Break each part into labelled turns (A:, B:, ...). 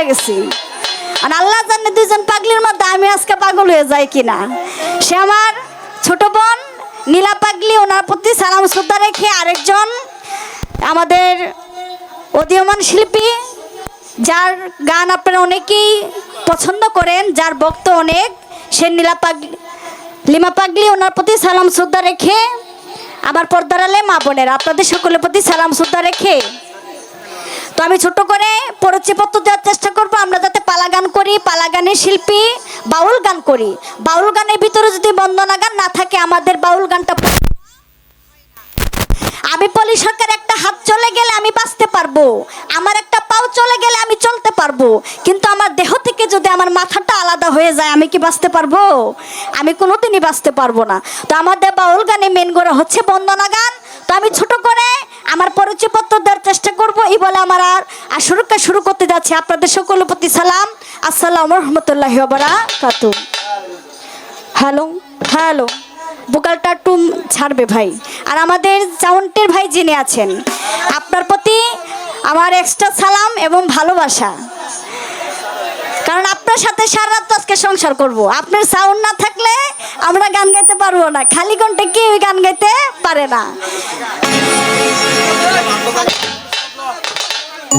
A: হয়ে গেছি। আর আল্লাহ জানে দুইজন পাগলির মধ্যে আমি আজকে পাগল হয়ে যাই কিনা। সে আমার ছোট বোন, নীলা পাগলি, ওনার প্রতি সালাম শ্রদ্ধা রেখে আরেকজন আমাদের উদীয়মান শিল্পী, যার গান আপনারা অনেকেই পছন্দ করেন, যার বক্ত অনেক, সে নীলা পাগলি, লিমা পাগলি, ওনার প্রতি সালাম শ্রদ্ধা রেখে আমার পর্দারালে মা বোনের, আপনাদের সকলের প্রতি সালাম শ্রদ্ধা রেখে তো আমি ছোট করে পরিচয়পত্র দেওয়ার চেষ্টা করব। আমরা যাতে পালা গান করি পালা গানের শিল্পী, বাউল গান করি। বাউল গানের ভিতরে যদি বন্দনা গান না থাকে, আমাদের বাউল গানটা আমি পলি সরকার একটা হাত চলে গেলে আমি বাঁচতে পারব। আমার একটা পাও চলে গেলে আমি চলতে পারব। কিন্তু আমার দেহ থেকে যদি আমার মাথাটা আলাদা হয়ে যায়, আমি কি বাঁচতে পারব? আমি কোনোদিনই বাঁচতে পারব না। তো আমাদের বাউল গানে মেন করে হচ্ছে বন্দনা গান তো আমি ছোট করে আমার পরিচয়পত্র দেওয়ার চেষ্টা করব। এই বলে আমার আর আর শুরুকে শুরু করতে যাচ্ছি। আপনাদের সকলের প্রতি সালাম। আসসালাম রহমতুল্লাহ বারাকাতু হ্যালো হ্যালো। বোকালটা একটু ছাড়বে ভাই। আর আমাদের সাউন্ডের ভাই যিনি আছেন, আপনার প্রতি আমার এক্সট্রা সালাম এবং ভালোবাসা। কারণ আপনার সাথে সারা রাত আজকে সংসার করব। আপনার সাউন্ড না গাইতে পারব না। খালি কণ্ঠে কেউ গান গাইতে পারে না। ও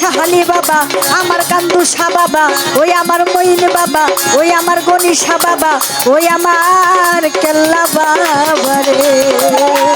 A: সাহালি বাবা, আমার কান্দু শাহ বাবা, ওই আমার মইন বাবা, ওই আমার গণিশা বাবা, ওই আমার কেল্লা বাবা রে।